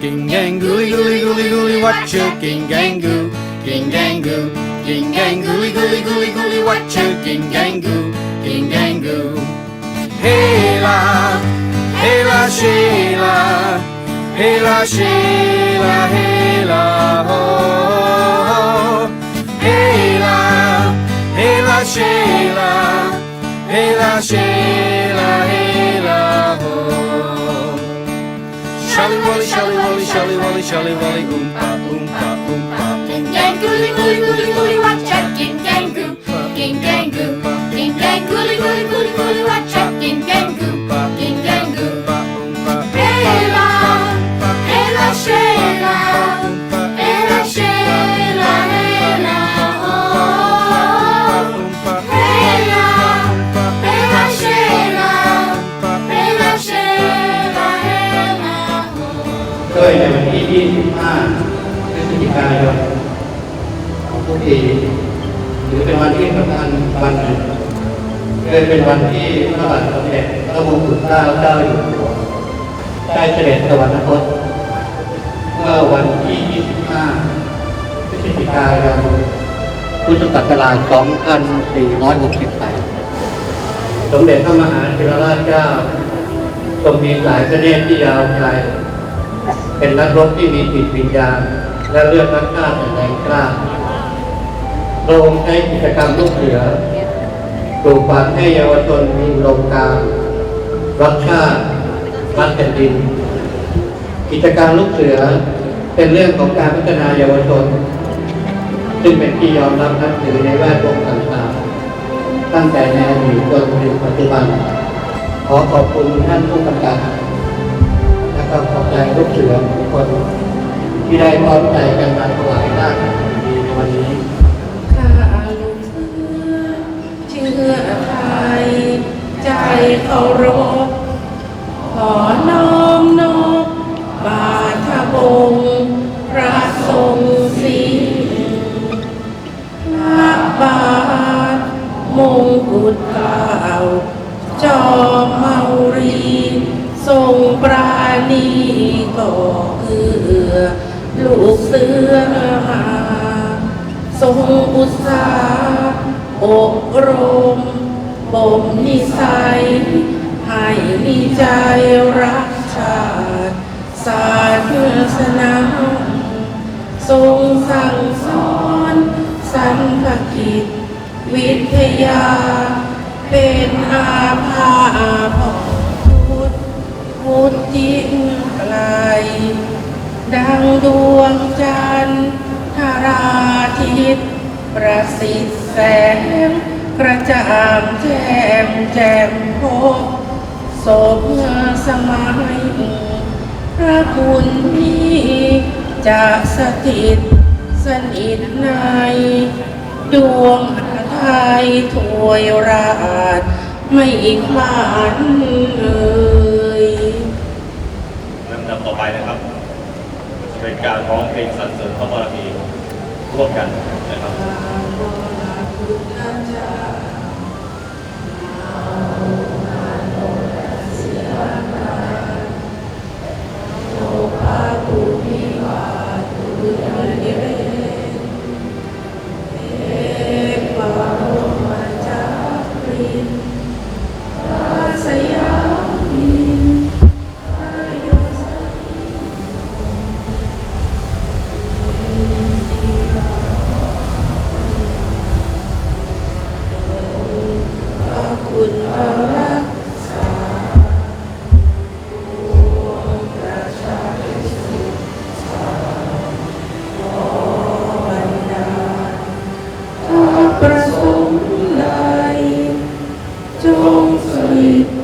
Ging gang gooly gooly gooly gooly watch you ging gang goo Ging gang goo Ging gang gooly gooly gooly gooly watch you ging gang goo Ging gang goo Hey la Hey la Sheila Hey la Sheila Hey la ho. Hey la Hey la Sheila Hey la Sheila Sholly, Wally, Sholly, Wally, Oompa, Oompa, Oompa. ที่25พฤศจิกายนของทุกปีหรือเป็นวันที่สำคัญวันหนึ่งโดยเป็นวันที่พระบาทสมเด็จพระมงกุฎเกล้าเจ้าอยู่หัวได้เสด็จสวรรคตเมื่อวันที่ 25 พฤศจิกายน พุทธศักราช 2468 สมเด็จพระมหาธิรราชเจ้าทรงมีสายพระเนตรที่ยาวไกล เป็นนักรบที่มีจิตวิญญาณ และเลือดนักกล้าแต่แรงกล้าพระองค์ใช้กิจกรรมลูกเสือปลูกฝังให้เยาวชนมีอุดมการรักชาติรักแผ่นดิน กิจการลูกเสือเป็นเรื่องของการพัฒนาเยาวชน ซึ่งเป็นที่ยอมรับนับถือในแวดวงต่างๆ ตั้งแต่ในอดีตจนถึงปัจจุบัน ขอขอบคุณท่านผู้กำกับ ก็ขอบใจลูกเสือทุกคนที่ได้พร้อมใจกันมาถวายราดีในวันนี้ข้าลูกเสือเชื่อไทยใจเคารพขอน้อมนอบบาทบงพระทรงศีพระบาทมงกุฎเกล้าจอ เกือลูกเสือหาทรงอุตสาห์อบรมบ่มนิสัย ให้มีใจรักชาติศาสสนาทรงสั่งสอนสันพกิจ วิทยา เป็นอาภาพพุ ดังดวงจันทร์ธาราทิตย์ประสิทธิ์แสงกระจ่างแจ่มแจ่มพบศพสมัยพระคุณนี้จะสถิตสนิทใน ดวงไทยถวยราชไม่คลานเลย ลำดับต่อไปนะครับ เป็น การร้องเพลงสรรเสริญพระบารมีร่วมกันนะครับ จงสลิด